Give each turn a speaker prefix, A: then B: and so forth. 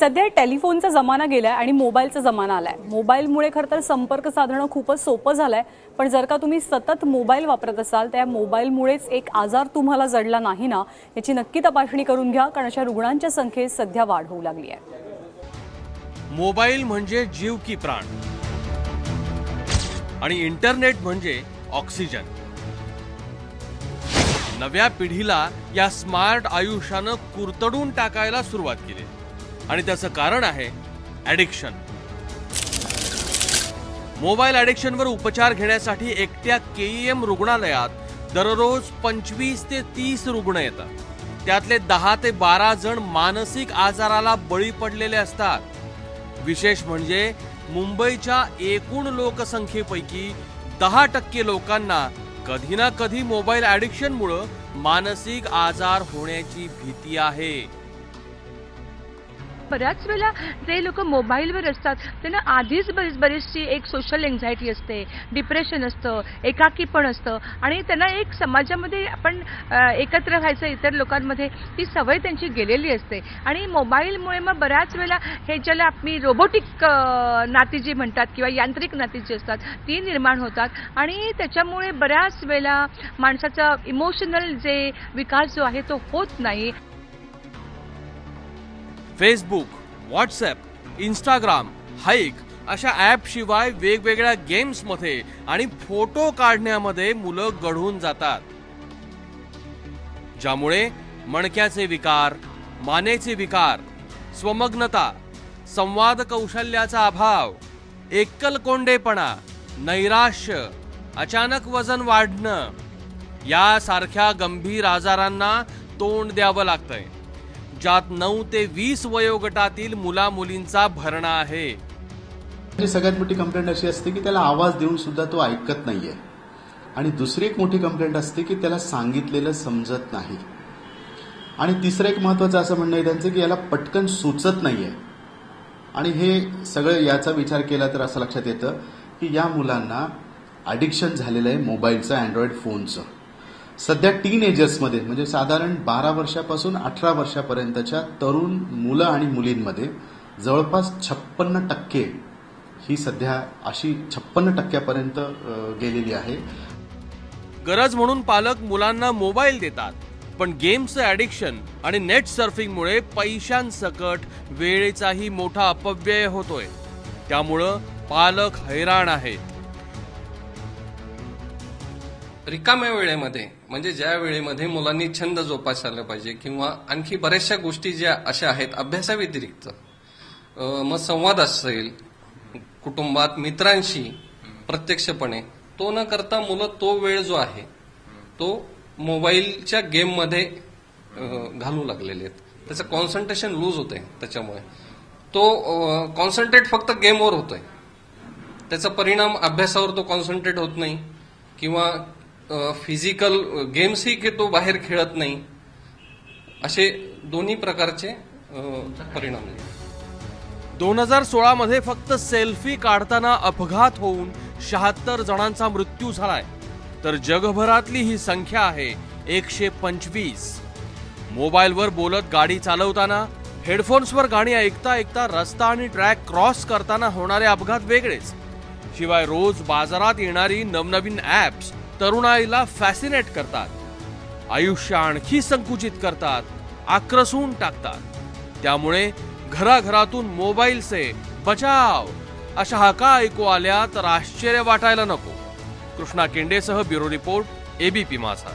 A: सध्या टेलिफोनचा जमाना गेलाय आणि मोबाईलचा जमाना आलाय. मोबाईलमुळे खरं तर संपर्क साधणं खूपच सोपं झालंय. पण जर का तुम्ही सतत मोबाईल वापरत असाल त्या मोबाईलमुळेच एक आजार तुम्हाला जडला नाही ना याची नक्की तपासणी करून घ्या कारण अशा रुग्णांच्या संख्येत सध्या वाढ होऊ लागली आहे.
B: मोबाईल म्हणजे जीव की प्राण. आणि इंटरनेट म्हणजे ऑक्सिजन. नव्या पिढीला या स्मार्ट आयुष्यानं कुरतडून टाकायला सुरुवात केली. आणि त्याचं कारण आहे ॲडिक्शन मोबाईल ॲडिक्शनवर उपचार घेण्यासाठी एकट्या केईएम रुग्णालयात दररोज पंचवीस ते तीस रुग्ण येतात. त्यातले दहा ते बारा जण मानसिक आजाराला बळी पडलेले असतात. विशेष म्हणजे मुंबईच्या एकूण लोकसंख्येपैकी दहा टक्के लोकांना कधी ना कधी मोबाईल ॲडिक्शनमुळं मानसिक आजार होण्याची भीती आहे.
C: बऱ्याच वेळेला जे लोक मोबाईलवर असतात त्यांना आधीच बरीच बरीचशी एक सोशल एन्झायटी असते डिप्रेशन असतं एकाकीपण असतं. आणि त्यांना एक समाजामध्ये आपण एकत्र व्हायचं इतर लोकांमध्ये ती सवय त्यांची गेलेली असते. आणि मोबाईलमुळे मग बऱ्याच वेळेला हे ज्याला मी रोबोटिक नाती जी म्हणतात किंवा यांत्रिक नाती जी असतात ती निर्माण होतात. आणि त्याच्यामुळे बऱ्याच वेळेला माणसाचा इमोशनल जे विकास जो आहे तो होत नाही.
B: फेसबुक व्हॉट्सॲप इंस्टाग्राम हाईक अशा ॲपशिवाय वेगवेगळ्या गेम्समध्ये आणि फोटो काढण्यामध्ये मुलं गढून जातात. ज्यामुळे मणक्याचे विकार मानेचे विकार स्वमग्नता संवाद कौशल्याचा अभाव एकलकोंडेपणा नैराश्य अचानक वजन वाढणं यासारख्या गंभीर आजारांना तोंड द्यावं लागतंय. ज्यात नऊ ते वीस वयोगटातील मुला मुलींचा भरणा आहे.
D: जी सगळ्यात मोठी कंप्लेंट अशी असते की त्याला आवाज देऊन सुद्धा तो ऐकत नाहीये. आणि दुसरी एक मोठी कंप्लेंट असते की त्याला सांगितलेलं समजत नाही. आणि तिसरं एक महत्वाचं असं म्हणणं आहे त्यांचं की याला पटकन सुचत नाहीये. आणि हे सगळं याचा विचार केला तर असं लक्षात येतं की या मुलांना अडिक्शन झालेलं आहे मोबाईलचं अँड्रॉइड फोनचं सध्या टीन एजर्समध्ये म्हणजे साधारण बारा वर्षापासून अठरा वर्षापर्यंतच्या तरुण मुलं आणि मुलींमध्ये जवळपास छप्पन्न टक्के ही सध्या अशी छप्पन्न टक्क्यापर्यंत गेलेली आहे.
B: गरज म्हणून पालक मुलांना मोबाईल देतात पण गेम्सचं ॲडिक्शन आणि नेट सर्फिंगमुळे पैशांसकट वेळेचाही मोठा अपव्यय होतोय. त्यामुळं पालक हैराण आहेत.
E: रिकाम्या वेळेमध्ये म्हणजे ज्या वेळेमध्ये मुलांनी छंद जोपासायला पाहिजे किंवा आणखी बऱ्याचशा गोष्टी ज्या अशा आहेत अभ्यासाव्यतिरिक्त मग संवाद असेल कुटुंबात मित्रांशी प्रत्यक्षपणे तो न करता मुलं तो वेळ जो आहे तो मोबाईलच्या गेममध्ये घालू लागलेले आहेत. त्याचं कॉन्सन्ट्रेशन लूज होतंय त्याच्यामुळे. तो कॉन्सन्ट्रेट फक्त गेमवर होतोय. त्याचा परिणाम अभ्यासावर तो कॉन्सन्ट्रेट होत नाही. किंवा फिजिकल गेम्सही घेतो तो बाहेर खेळत नाही असे दोन्ही प्रकारचे परिणाम
B: दोन हजार सोळा मध्ये फक्त सेल्फी काढताना अपघात होऊन शहात्तर जणांचा मृत्यू झालाय. तर जगभरातली ही संख्या आहे एकशे पंचवीस. मोबाईलवर बोलत गाडी चालवताना हेडफोन्सवर गाणी ऐकता ऐकता रस्ता आणि ट्रॅक क्रॉस करताना होणारे अपघात वेगळेच. शिवाय रोज बाजारात येणारी नवनवीन ॲप्स तरुणाईला फॅसिनेट करतात. आयुष्य आणखी संकुचित करतात आक्रसून टाकतात. त्यामुळे घराघरातून मोबाईलचे बचाव अशा हाका ऐकू आल्या तर आश्चर्य वाटायला नको. कृष्णा केंडेसह ब्युरो रिपोर्ट एबीपी माझा